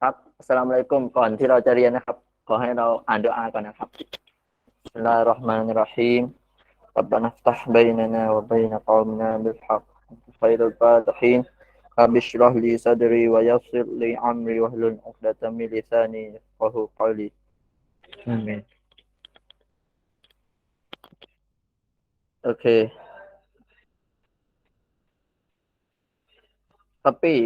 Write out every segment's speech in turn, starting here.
ครับอัสสลามุอะลัยกุมก่อนที่เราจะเรียนนะครับ ขอให้เราอ่านดุอาก่อนนะครับบิสมิลลาฮิรเราะห์มานิรเราะฮีม ربنا افتح بيننا وبين قومنا بالحق خير الفاتحين رب اشرح لي صدري ويسر لي أمري واحلل عقدة من لساني يفقهوا قولي آمين โอเค copy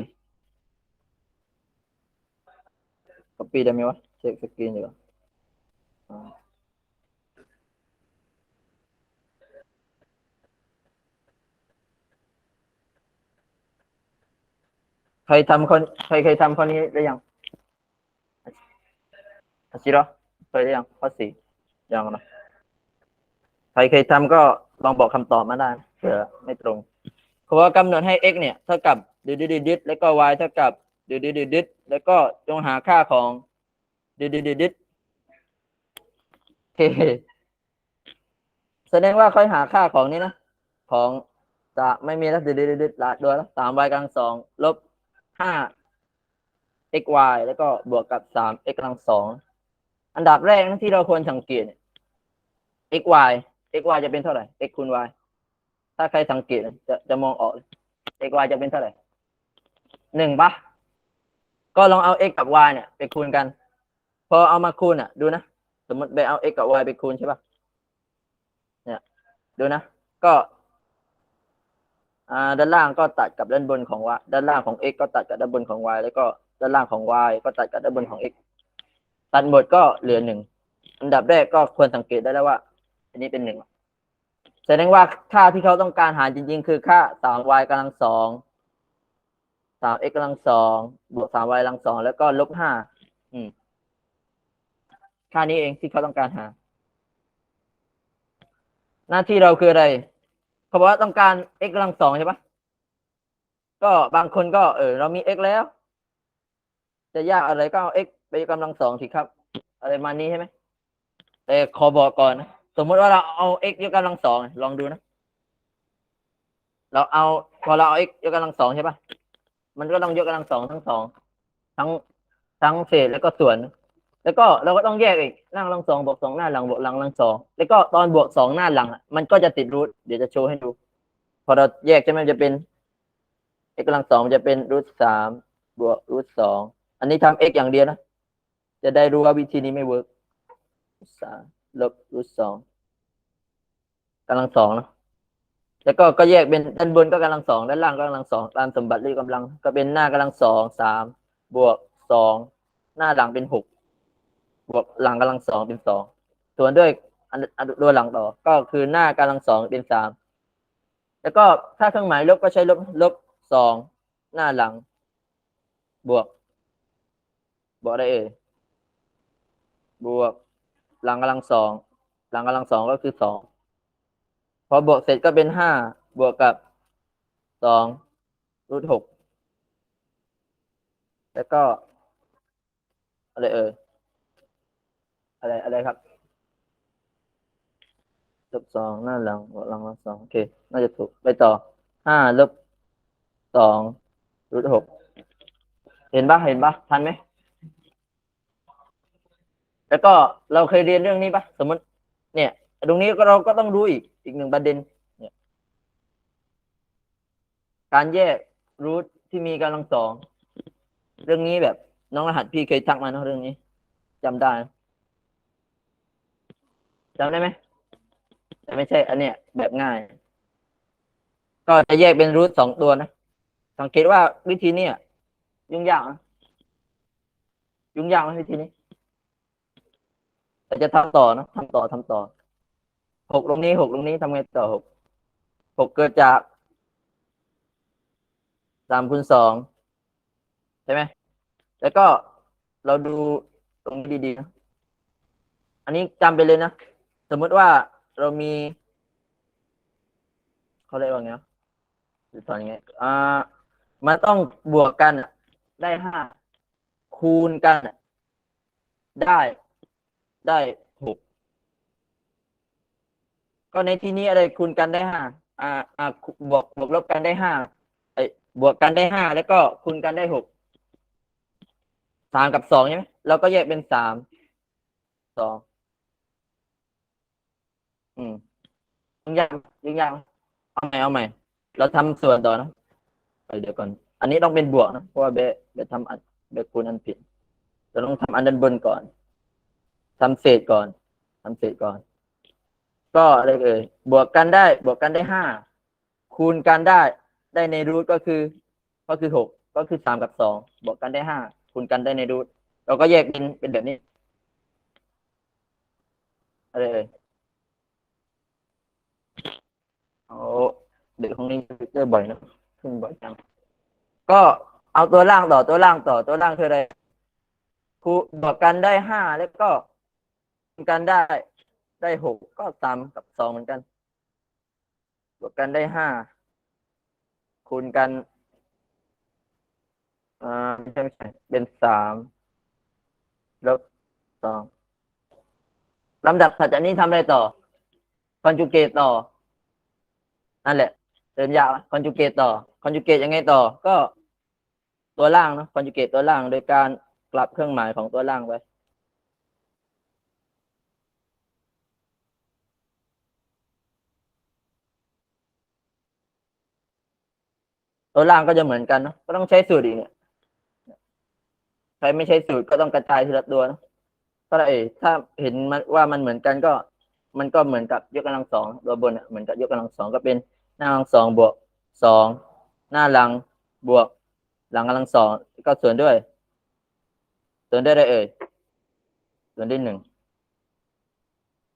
copy ได้ไหมวะ เช็คสกรีนอยู่ใครทำคนใครเคยทำข้อนี้หรือยังอาชิโร่เคยหรือยังข้อสี่ยังนะใครเคยทำก็ลองบอกคำตอบมาได้เผื่อไม่ตรงเพราะว่ากำหนดให้ x เนี่ยเท่ากับดิดดิดดิดแล้วก็ y เท่ากับ ดิดดิดดิดดิดแล้วก็จงหาค่าของดิดดิดดิดดิดโอเคแสดงว่าค่อยหาค่าของนี้นะ ของจะไม่มีแล้วดิดดิดดิดละด้วยแล้วสาม y กำลังสองลบห้า x y แล้วก็บวกกับสาม x กำลังสองอันดับแรกที่เราควรสังเกตเนี่ย x y x y จะเป็นเท่าไหร่ x คูณ y ถ้าใครสังเกตจะจะมองออก x y จะเป็นเท่าไหร่หนึ่งปะ ก็ลองเอา x กับ y เนี่ยไปคูณกัน พอเอามาคูณอะ ดูนะ สมมติไปเอา x กับ y ไปคูณใช่ปะเนี่ยดูนะ ก็อ่าด้านล่างก็ตัดกับด้านบนของ y ด้านล่างของ x ก็ตัดกับด้านบนของ y แล้วก็ด้านล่างของ y ก็ตัดกับด้านบนของ x ตัดหมดก็เหลือหนึ่งอันดับแรกก็ควรสังเกตได้แล้วว่า อันนี้เป็นหนึ่งแสดงว่าค่าที่เขาต้องการหาจริง ๆ คือค่าสาม y กำลังสอง สาม x กำลังสองบวกสาม y กำลังสองแล้วก็ลบห้าอืมค่านี้เองที่เขาต้องการหา หน้าที่เราคืออะไรเขาบอกว่าต้องการ x กำลังสองใช่ปะก็บางคนก็เออ เรามี x แล้ว จะยากอะไรก็เอา x ไปกำลังสองสิครับ อะไรมานี้ใช่ไหมแต่ขอบอกก่อนนะสมมติว่าเราเอา x ยกกำลังสองลองดูนะ เราเอาพอเราเอา x ยกกำลังสองใช่ปะ มันก็ต้องยกกำลังสองทั้งสองทั้งทั้งเศษแล้วก็ส่วน แล้วก็เราก็ต้องแยกอีกหน้ากำลังสองบวกสองหน้าหลังบวกหลังกำลังสองแล้วก็ตอนบวกสองหน้าหลังมันก็จะติดรูทเดี๋ยวจะโชว์ให้ดู พอเราแยกใช่ไหมจะเป็น x กำลังสองจะเป็นรูทสามบวกรูทสองอันนี้ทำ x อย่างเดียวนะ จะได้รู้ว่าวิธีนี้ไม่เวิร์กสามลบรูทสองกำลังสองเนะ แล้วก็ก็แยกเป็นด้านบนก็กำลังสองด้านล่างก็กำลังสองตามสมบัติเลขกำลัง ก็เป็นหน้ากำลังสองสามบวกสองหน้าหลังเป็นหกบวกหลังกำลังสองเป็นสองส่วนด้วยอันอันตัวหลังต่อ ก็คือหน้ากำลังสองเป็นสามแล้วก็ถ้าเครื่องหมายลบก็ใช้ลบลบสองหน้าหลัง บวก บวกอะไรเอ่ยบวก หลังกำลังสองหลังกำลังสองก็คือสอง พอบวกเสร็จก็เป็นห้าบวกกับสองรูทหกแล้วก็ อะไรเอ่ยอะไรอะไรครับลบสองหน้าหลังบวกหลังลังสองโอเค น่าจะถูกไปต่อห้าลบสองรูทหกเห็นปะเห็นปะทันไหมแล้วก็เราเคยเรียนเรื่องนี้ปะสมมติ เนี่ย ตรงนี้ก็เราก็ต้องรู้อีก อีกหนึ่งประเด็นเนี่ยการแยกรูทที่มีกำลังสองเรื่องนี้แบบน้องรหัสพี่เคยทักมาเนอะเรื่องนี้จำได้จำได้ไหมแต่ไม่ใช่ อันเนี้ยแบบง่าย ก็จะแยกเป็นรูทสองตัวนะสังเกตว่าวิธีเนี้ยยุ่งยากยุ่งยากไหมวิธีนี้แต่จะทำต่อนะทำต่อทำต่อ หกตรงนี้หกตรงนี้ทำไงต่อหกหกเกิดจากสามคูณสองใช่ไหมแล้วก็เราดูตรงนี้ดีๆนะอันนี้จำไปเลยนะ สมมติว่าเรามี เขาเรียกว่าไงนะจะสอนยังไงอ่ามันต้องบวกกันได้ห้าคูณกันได้ได้ ก็ในที่นี้อะไรคูณกันได้ห้าอ่าอ่าบวกบวกลบกันได้ห้าไอ้บวกกันได้ห้าแล้วก็คูณกันได้หกสามกับสองใช่ไหมเราก็แยกเป็นสามสองอืมยุ่งยากยุ่งยากไหมเอาใหม่เอาใหม่ เราทำส่วนต่อนะไปเดี๋ยวก่อน อันนี้ต้องเป็นบวกนะเพราะว่าเบะเบะทำอันเบะคูณอันผิดเราต้องทำอันด้านบนก่อนทำเศษก่อนทำเศษก่อน ก็อะไรเอ่ยบวกกันได้บวกกันได้ห้าคูณกันได้ได้ในรูทก็คือ ก็คือหกก็คือสามกับสองบวกกันได้ห้าคูณกันได้ในรูทเราก็แยกเป็นเป็นแบบนี้อะไรเอ่ยโอ้เด็กของนี้เจอบ่อยนะขึ้นบ่อยจังก็เอาตัวล่างต่อตัวล่างต่อตัวล่างคืออะไรคูณบวกกันได้ห้าแล้วก็คูณกันได้ ได้หกก็สามกับสองเหมือนกันบวกกันได้ห้าคูณกันอ่าไม่ใช่ไม่ใช่เป็นสามลบสองลำดับถัดจากนี้ทำอะไรต่อ คอนจูเกตต่อ นั่นแหละเริ่มยากคอนจูเกตต่อ คอนจูเกตยังไงต่อ ก็ตัวล่างเนาะคอนจูเกตตัวล่างโดยการกลับเครื่องหมายของตัวล่างไว้ ตัวล่างก็จะเหมือนกันเนาะก็ต้องใช้สูตรอีกเนี่ยใครไม่ใช้สูตรก็ต้องกระจายทีละตัวนะก็ได้ถ้าเห็นมันว่ามันเหมือนกันก็ มันก็เหมือนกับยกกำลังสองตัวบนเหมือนกับยกกำลังสองก็เป็นหน้ากำลังสองบวกสองหน้าหลังบวก หลังกำลังสองก็ส่วนด้วย ส่วนด้วยได้เอ่ยส่วนด้วยหนึ่ง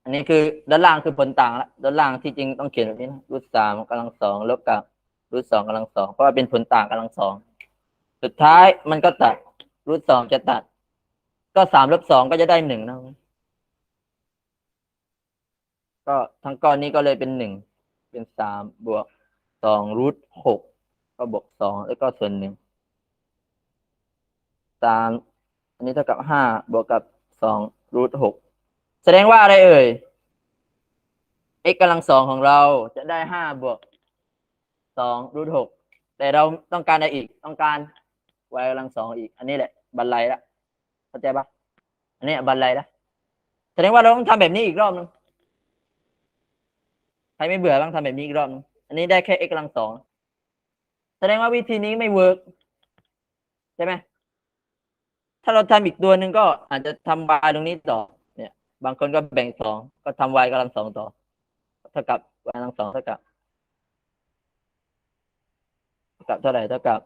อันนี้คือด้านล่างคือผลต่างละด้านล่างที่จริงต้องเขียนแบบนี้นะรูทสามกำลังสองลบกับ รูทสองกำลังสองเพราะว่าเป็นผลต่างกำลังสองสุดท้ายมันก็ตัด รูทสองจะตัด ก็สามลบสองก็จะได้หนึ่งนะก็ทั้งก้อนนี้ก็เลยเป็นหนึ่งเป็นสามบวกสองรูทหกก็บวกสองแล้วก็ส่วนหนึ่งสามอันนี้เท่ากับห้าบวกกับสองรูทหกแสดงว่าอะไรเอ่ย x กำลังสองของเราจะได้ห้าบวก สองรูทหกแต่เราต้องการอะไรอีกต้องการ y กำลังสองอีก อันนี้แหละบันไลละเข้าใจปะอันนี้บันไลละแสดงว่าเราต้องทำแบบนี้อีกรอบนึงใครไม่เบื่อบ้างทำแบบนี้อีกรอบนึงอันนี้ได้แค่ x กำลังสองแสดงว่าวิธีนี้ไม่เวิร์กใช่ไหมถ้าเราทำอีกตัวหนึ่งก็อาจจะทำ y ตรงนี้ต่อ เนี่ย บางคนก็แบ่งสองก็ทำ y กำลังสองต่อเท่ากับ y กำลังสองเท่ากับเท่า กับเท่าไหร่เท่ากับ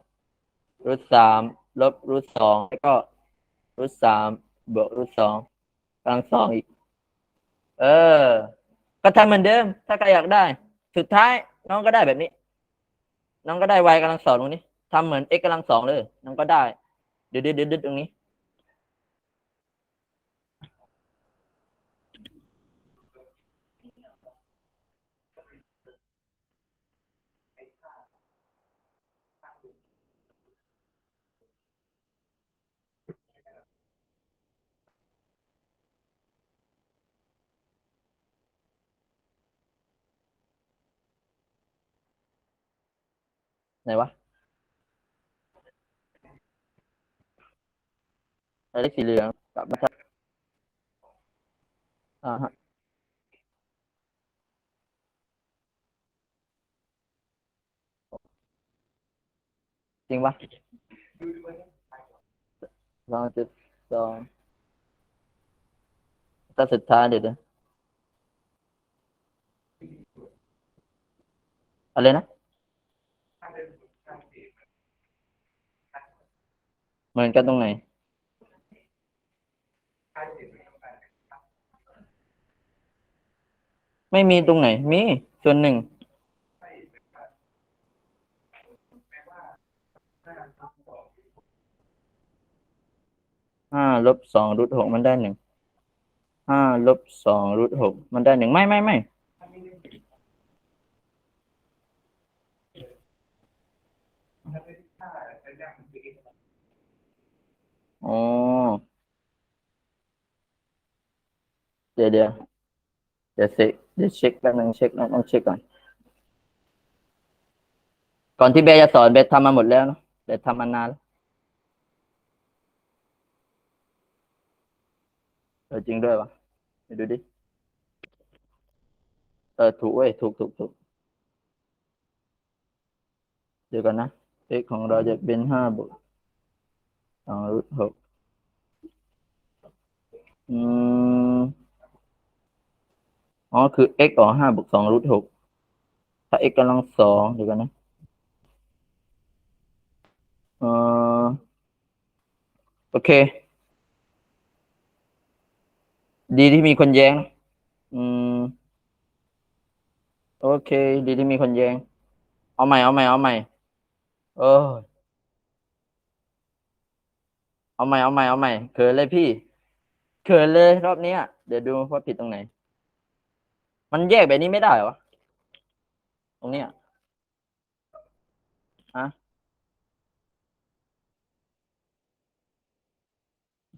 รูทสามลบรูทสองแล้วก็รูทสามบวกรูทสองกำลังสองอีก เออ ก็ทำเหมือนเดิม ถ้าใครอยากได้ สุดท้ายน้องก็ได้แบบนี้ น้องก็ได้ y กำลังสองตรงนี้ทำเหมือน x กำลังสองเลย น้องก็ได้ เดือดเดี๋ยวเดี๋ยวตรงนี้ ไหนวะอะไรสีเหลืองกลับมาทักอ่าฮะจริงปะสองจุดสองตัดสุดท้ายเดี๋ยวเดี๋ยวอะไรนะ เหมือนกันตรงไหน ไม่มีตรงไหน มีส่วนหนึ่ง ห้าลบสองรูทหกมันได้หนึ่ง ห้าลบสองรูทหกมันได้หนึ่งไม่ไม่ไม่ อ๋อ เดี๋ยวเดี๋ยวเดี๋ยวเช็คเดี๋ยวเช็คแป๊บนึงเช็คต้องต้องเช็คก่อน ก่อนที่เบย์จะสอนเบย์ทำมาหมดแล้วเนอะเบย์ทำมานานแล้วเออจริงด้วยวะไปดูดิ เออถูกเว้ยถูกถูกถูกเดี๋ยวกันนะ x ของเราจะเป็นห้าบวก สองรูทหกอืมอ๋อ คือ x ออกห้าบวกสองรูทหกถ้า x กำลังสองเดี๋ยวกันนะเออโอเค ดีที่มีคนแย้ง อืม โอเค ดีที่มีคนแย้ง เอาใหม่ เอาใหม่ เอาใหม่ เออ เอาใหม่เอาใหม่เอาใหม่เขินเลยพี่เขินเลยรอบนี้ยเดี๋ยวดูว่าผิดตรงไหน มันแยกแบบนี้ไม่ได้หรอวะตรงนี้ยฮะ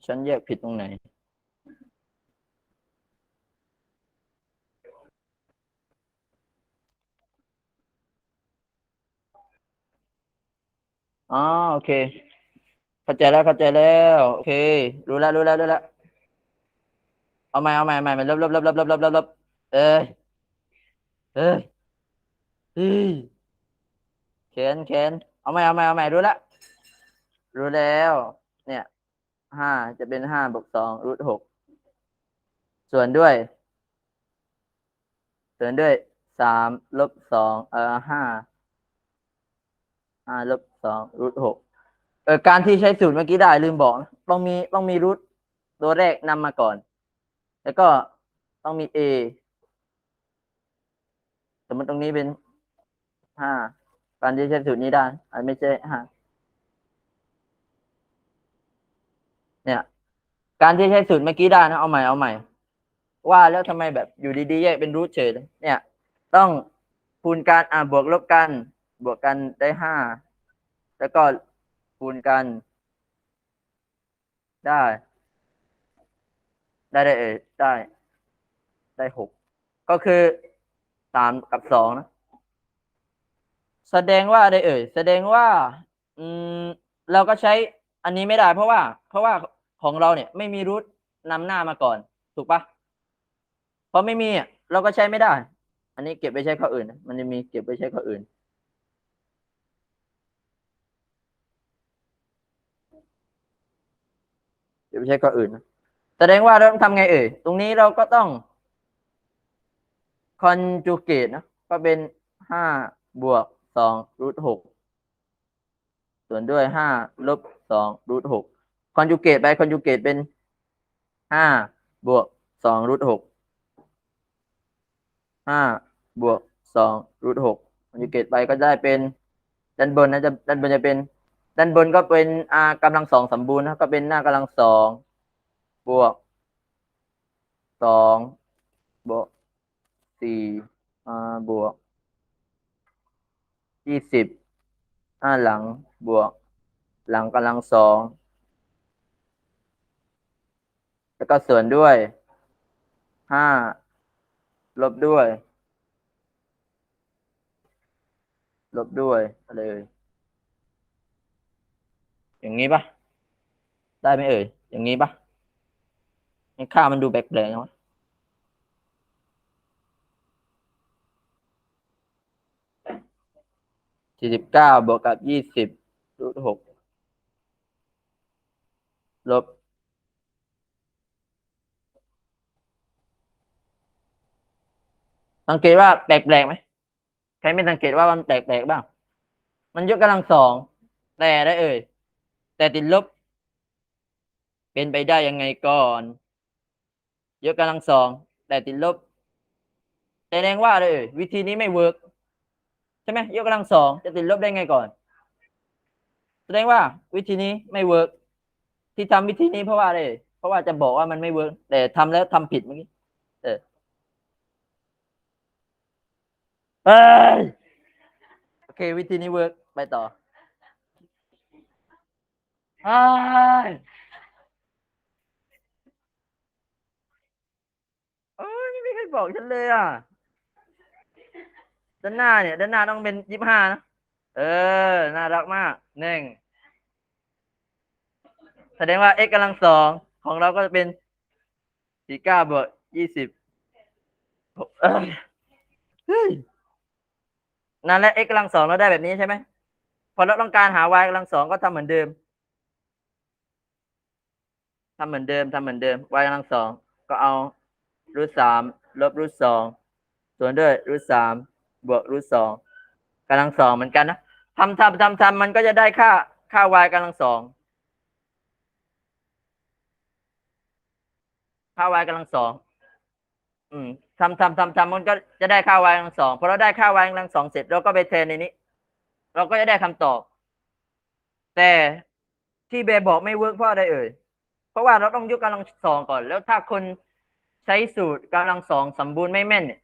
ฉันแยกผิดตรงไหน อ๋อโอเค เข้าใจแล้วเข้าใจแล้วโอเค รู้แล้วรู้แล้วรู้แล้วเอาใหม่เอาใหม่เอาใหม่ลบลบลบลบลบลบลบลบเอ้ยเอ้ยเฮ้ยเขียนเขียนเอาใหม่เอาใหม่เอาใหม่รู้แล้วรู้แล้ว เนี่ยห้าจะเป็นห้าบวกสองรูทหกส่วนด้วย ส่วนด้วยสามลบสองเออห้าห้าลบสองรูทหก เออการที่ใช้สูตรเมื่อกี้ได้ลืมบอกนะต้องมีต้องมีรูทตัวแรกนำมาก่อน แล้วก็ต้องมี a สมมติตรงนี้เป็นห้าการที่ใช้สูตรนี้ได้อันไม่ใช่ห้าเนี่ย การที่ใช้สูตรเมื่อกี้ได้นะเอาใหม่เอาใหม่ ว่าแล้วทำไมแบบอยู่ดีๆแยกเป็นรูทเฉยเลยเนี่ย ต้องคูณกันอ่าบวกลบกัน บวกกันได้ห้าแล้วก็ คูณกัน ได้ ได้ได้เอ่ยได้ได้หกก็คือสามกับสองนะ แสดงว่าได้เอ่ยแสดงว่า อืม เราก็ใช้อันนี้ไม่ได้ เพราะว่า เพราะว่าของเราเนี่ย ไม่มีรูทนำหน้ามาก่อน ถูกปะเพราะไม่มีอะเราก็ใช้ไม่ได้ อันนี้เก็บไปใช้ข้ออื่น มันจะมีเก็บไปใช้ข้ออื่น เก็บไปใช้ข้ออื่นนะแสดงว่าเราต้องทำไงเอ่ย ตรงนี้เราก็ต้องคอนจูเกตนะ ก็เป็นห้าบวกสองรูทหกส่วนด้วยห้าลบสองรูทหกคอนจูเกตไปคอนจูเกตเป็นห้าบวกสองรูทหกห้าบวกสองรูทหกคอนจูเกตไปก็ได้เป็นด้านบนนะจะด้านบนจะเป็น ด้านบนก็เป็นอากำลังสองสมบูรณ์นะก็เป็นหน้ากำลังสองบวกสองบวกสี่บวกยี่สิบห้าหลังบวก หลังกำลังสองแล้วก็ส่วนด้วยห้าลบด้วย ลบด้วยอะไรเอ่ย อย่างนี้ปะได้ไหมเอ่ย อย่างนี้ปะค่ามันดูแปลกๆนะวะสี่สิบเก้าบวกกับยี่สิบรูทหกลบสังเกตว่าแปลกๆไหมใครไม่สังเกตว่ามันแปลกๆบ้าง มันยกกำลังสองแต่ได้เอ่ย แต่ติดลบ เป็นไปได้ยังไงก่อนยกกำลังสองแต่ติดลบแสดงว่าเอ่ยวิธีนี้ไม่เวิร์กใช่ไหมยกกำลังสองจะติดลบได้ไงก่อน แสดงว่าวิธีนี้ไม่เวิร์กที่ทำวิธีนี้เพราะว่าอะไรเอ่ยเพราะว่าจะบอกว่ามันไม่เวิร์กแต่ทำแล้วทำผิดเมื่อกี้เออเอ้ยโอเค วิธีนี้เวิร์กไปต่อ เอ้ยเอ้ยไม่มีใครบอกฉันเลยอะ ด้านหน้าเนี่ย ด้านหน้าต้องเป็นยี่สิบห้านะ เออ น่ารักมากหนึ่งแสดงว่า x กำลังสองของเราก็จะเป็นสี่เก้าบวกยี่สิบเฮ้ยนั่นแหละ x กำลังสองเราได้แบบนี้ใช่ไหมพอเราต้องการหา y กำลังสองก็ทำเหมือนเดิม ทำเหมือนเดิมทำเหมือนเดิม y กำลังสองก็เอารูทสามลบรูทสองส่วนด้วยรูทสามบวกรูทสองกำลังสองเหมือนกันนะทำทำทำทำมันก็จะได้ค่าค่า y กำลังสองค่า y กำลังสองอืมทำทำทำทำมันก็จะได้ค่า y กำลังสองพอเราได้ค่า y กำลังสองเสร็จเราก็ไปแทนในนี้ เราก็จะได้คำตอบ แต่ที่เบย์บอกไม่เวิร์กเพราะอะไรเอ่ย ราะว่าเราต้องยกกำลังสองก่อน แล้วถ้าคนใช้สูตรกำลังสองสมบูรณ์ไม่แม่นเนี่ย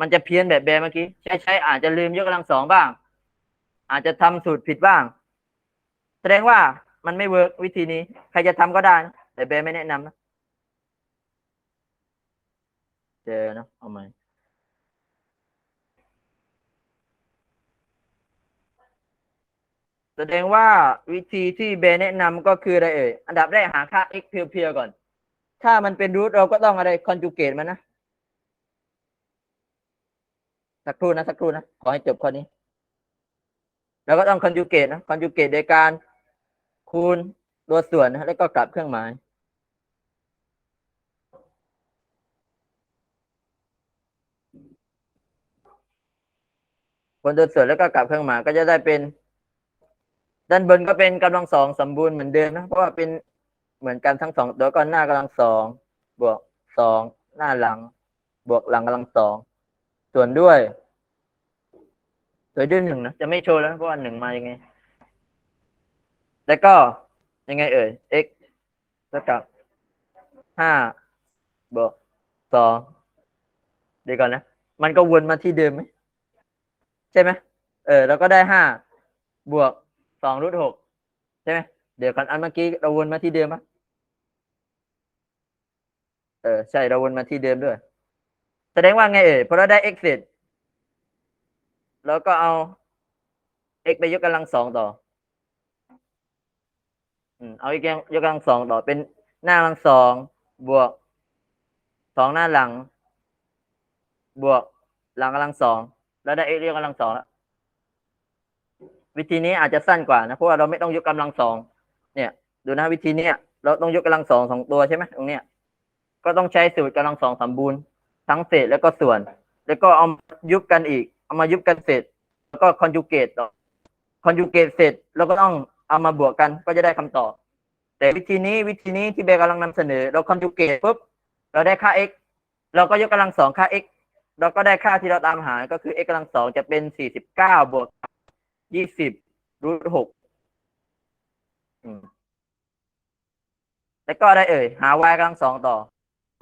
มันจะเพี้ยนแบบเบเมื่อกี้ใช้ใช้อาจจะลืมยกกำลังสองบ้าง อาจจะทำสูตรผิดบ้าง แสดงว่ามันไม่เวิร์กวิธีนี้ ใครจะทำก็ได้นะแต่เบไม่แนะนำนะเจอเนอะเอาไหม แส ดงว่าวิธีที่เบย์แนะนำก็คืออะไรเอ่ย อันดับแรกหาค่า x เพียวๆก่อน ถ้ามันเป็นรูทเราก็ต้องอะไรคอนจูเกตมันนะ สักครู่นะสักครู่นะ ขอให้จบข้อนี้แล้วก็ต้องคอนจูเกตนะคอนจูเกตโดยการคูณตัวส่วนนะแล้วก็กลับเครื่องหมาย คูณตัวส่วนแล้วก็กลับเครื่องหมายก็จะได้เป็น ด้านบนก็เป็นกำลังสองสมบูรณ์เหมือนเดิมนะเพราะว่าเป็นเหมือนกันทั้งสองตัวก็หน้ากำลังสองบวกสองหน้าหลัง บวกหลังกำลังสองส่วนด้วยส่วนด้วยหนึ่งนะจะไม่โชว์แล้วเพราะว่าหนึ่งมายังไง แล้วก็ยังไงเอ่ย x เท่ากับห้าบวกสองเดี๋ยวก่อนนะ มันก็วนมาที่เดิมไหมใช่ไหมเออเราก็ได้ห้าบวก สองรูทหกใช่ไหมเดี๋ยวก่อนอันเมื่อกี้เราวนมาที่เดิมปะเออใช่เราวนมาที่เดิมด้วย แสดงว่าไงเอ่ยพอเราได้ x เสร็จเราก็เอา x ไปยกกำลังสองต่ออืมเอาอีกอย่างยกกำลังสองต่อเป็นหน้ากำลังสองบวกสองหน้าหลัง บวกหลังกำลังสองแล้วได้ x ยกกำลังสองแล้ว วิธีนี้อาจจะสั้นกว่านะเพราะว่าเราไม่ต้องยกกำลังสองเนี่ย ดูนะวิธีนี้เราต้องยกกำลังสองสองตัวใช่ไหมตรงเนี้ยก็ต้องใช้สูตรกำลังสองสมบูรณ์ทั้งเศษแล้วก็ส่วน แล้วก็เอายุบกันอีก เอามายุบกันเสร็จ แล้วก็คอนจูเกตต่อคอนจูเกตเสร็จแล้วก็ต้องเอามาบวกกันก็จะได้คำตอบ แต่วิธีนี้วิธีนี้ที่เบย์กำลังนำเสนอ เราคอนจูเกตปุ๊บเราได้ค่า x เราก็ยกกำลังสองค่า x เราก็ได้ค่าที่เราตามหาก็คือ x กำลังสองจะเป็นสี่สิบเก้าบวก ยี่สิบรูทหกแล้วก็ได้เอ่ย หา y กำลังสองต่อ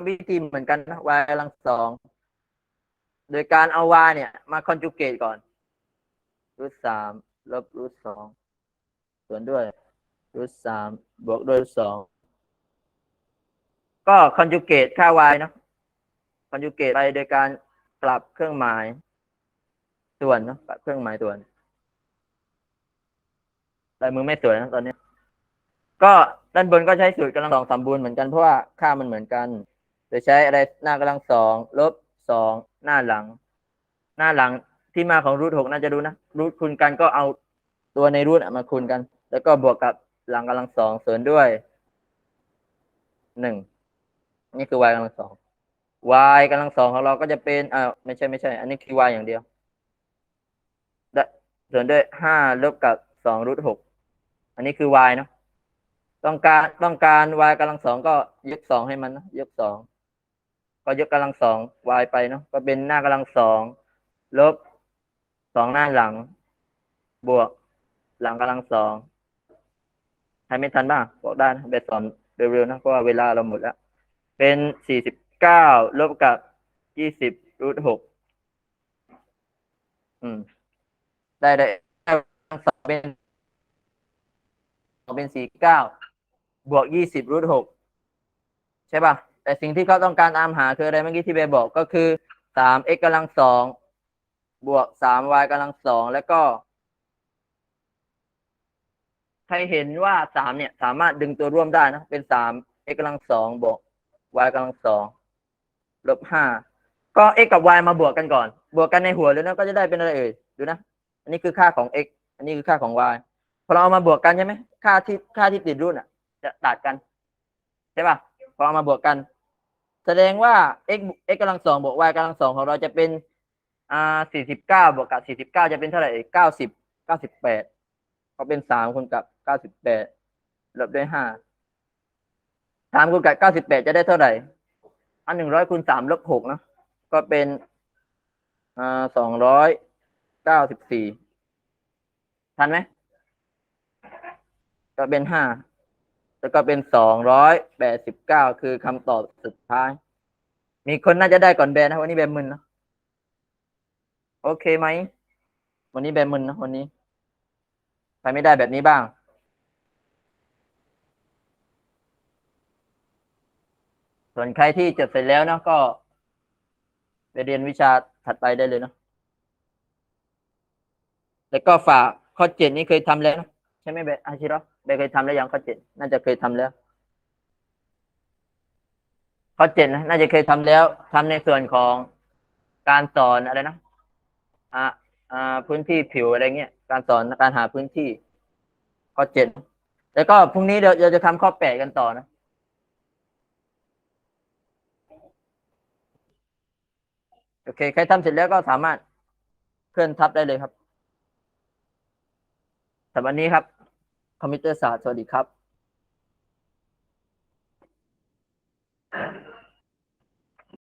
วิธีเหมือนกันนะ y กำลังสอง โดยการเอา y เนี่ย มาคอนจูเกตก่อน รูทสามลบรูทสองส่วนด้วย รูทสามบวกด้วยรูทสอง ก็คอนจูเกตค่า y เนาะ คอนจูเกตไปโดยการกลับเครื่องหมายส่วนเนาะกลับเครื่องหมายส่วน ลายมือไม่สวยนะตอนนี้ ก็ด้านบนก็ใช้สูตรกำลังสองสมบูรณ์เหมือนกันเพราะว่าค่ามันเหมือนกันโดยใช้อะไรหน้ากำลังสองลบสองหน้าหลัง หน้าหลังที่มาของรูทหกน่าจะรู้นะรูทคูณกันก็เอาตัวในรูทมาคูณกัน แล้วก็บวกกับหลังกำลังสองเสริมด้วยหนึ่งนี่คือ y กำลังสอง y กำลังสองของเราก็จะเป็นอ่าไม่ใช่ไม่ใช่ อันนี้คือ y อย่างเดียวได้ส่วนด้วยห้าลบกับสองรูทหก อันนี้คือ y เนาะต้องการต้องการ y กำลังสองก็ยกสองให้มันนะยกสองก็ยกกำลังสอง y ไปเนาะก็เป็นหน้ากำลังสองลบสองหน้าหลัง บวก หลังกำลังสองใครไม่ทันบ้างบอกได้นะเบสสอนเร็วๆนะเพราะว่าเวลาเราหมดแล้ว เป็นสี่สิบเก้าลบกับยี่สิบรูทหกอืม ได้ได้สองเป็น เป็นสี่เก้าบวกยี่สิบรูทหกใช่ป่ะ แต่สิ่งที่เขาต้องการตามหาคืออะไรเมื่อกี้ที่เบบอกก็คือสาม x กำลังสองบวกสาม y กำลังสองแล้วก็ใครเห็นว่าสามเนี่ย สามารถดึงตัวร่วมได้นะ เป็นสาม x กำลังสองบวก y กำลังสองลบห้าก็ x กับ y มาบวกกันก่อน บวกกันในหัวเลยนะก็จะได้เป็นอะไรเอ่ยดูนะ อันนี้คือค่าของ x อันนี้คือค่าของ y อเราเอามาบวกกันใช่ไหมค่าที่ค่าที่ติดรูทอะ จะตัดกันใช่ป่ะพอเอามาบวกกัน แสดงว่า x x กำลังสองบวก y กำลังสองของเราจะเป็นอ่าสี่สิบเก้าบวกกับสี่สิบเก้าจะเป็นเท่าไหร่เก้าสิบเก้าสิบแปดก็เป็นสามคูณกับเก้าสิบแปดลบด้วยห้าสามคูณกับเก้าสิบแปดจะได้เท่าไหร่ อันหนึ่งร้อยคูณสามลบหกนะก็เป็นอ่าสองร้อยเก้าสิบสี่ทันไหม ก็เป็นห้าแล้วก็เป็นสองร้อยแปดสิบเก้าคือคำตอบสุดท้าย มีคนน่าจะได้ก่อนแบนนะวันนี้แบนมึนนะโอเคไหมวันนี้แบนมึนนะวันนี้ใครไม่ได้แบบนี้บ้างส่วนใครที่จดเสร็จแล้วนะก็ไปเรียนวิชาถัดไปได้เลยนะแล้วก็ฝากข้อเจ็ดนี้เคยทำแล้วนะใช่ไหมเบอาชิร่ เบเคยทำแล้วยังข้อเจ็ดน่าจะเคยทำแล้วข้อเจ็ดนะน่าจะเคยทำแล้วทำในส่วนของการสอนอะไรนะอ่าอ่าพื้นที่ผิวอะไรเงี้ยการสอนการหาพื้นที่ข้อเจ็ดแล้วก็พรุ่งนี้เดี๋ยวเราจะทำข้อแปดกันต่อนะโอเค ใครทำเสร็จแล้วก็สามารถเคลื่อนทับได้เลยครับสำหรับวันนี้ครับ คอมพิวเตอร์ศาสตร์สวัสดีครับ